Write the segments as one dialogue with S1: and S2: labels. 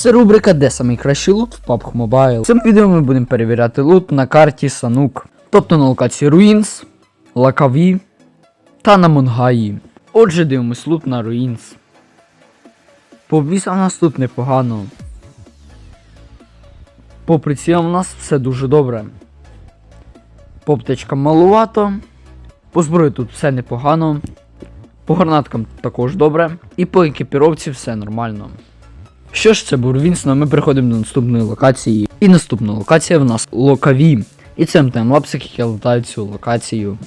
S1: Це рубрика Де найкращий лут в PUBG Mobile. В цьому відео ми будемо перевіряти лут на карті Санук, тобто на локації Руїнс, Лакаві та на Монгаї. Отже, дивимось лут на Руїнс. По обвісам у нас тут непогано. По прицілам у нас все дуже добре. По аптечкам малувато. По зброї тут все непогано. По гранаткам також добре. І по екіпіровці все нормально. Що ж, це був Рвінс, ну ми переходимо до наступної локації. І наступна локація в нас Локаві. І це таймлапси, які летають цю локацію.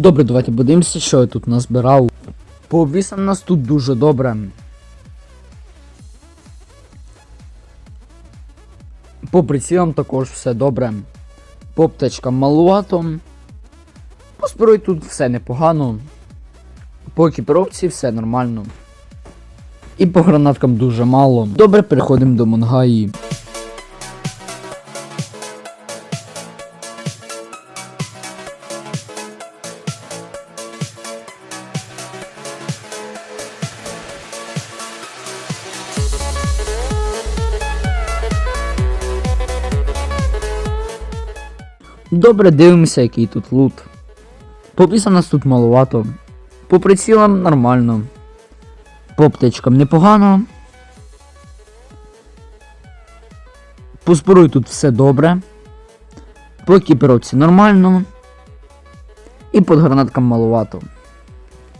S1: Добре, давайте подивимося, що я тут назбирав. По обвісам нас тут дуже добре. По прицілам також все добре. По аптечкам малувато. По зброї тут все непогано. По екіпіровці все нормально. І по гранаткам дуже мало. Добре, переходимо до Монгаї. Добре, дивимося, який тут лут. По нас тут маловато. По прицілам нормально. По аптечкам непогано. По зброї тут все добре. По екіпіровці нормально. І по гранаткам маловато.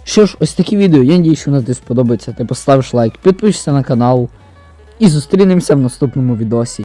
S1: Що ж, ось такі відео. Я надію, що воно тобі сподобається. Ти поставиш лайк, підпишешся на канал. І зустрінемося в наступному відосі.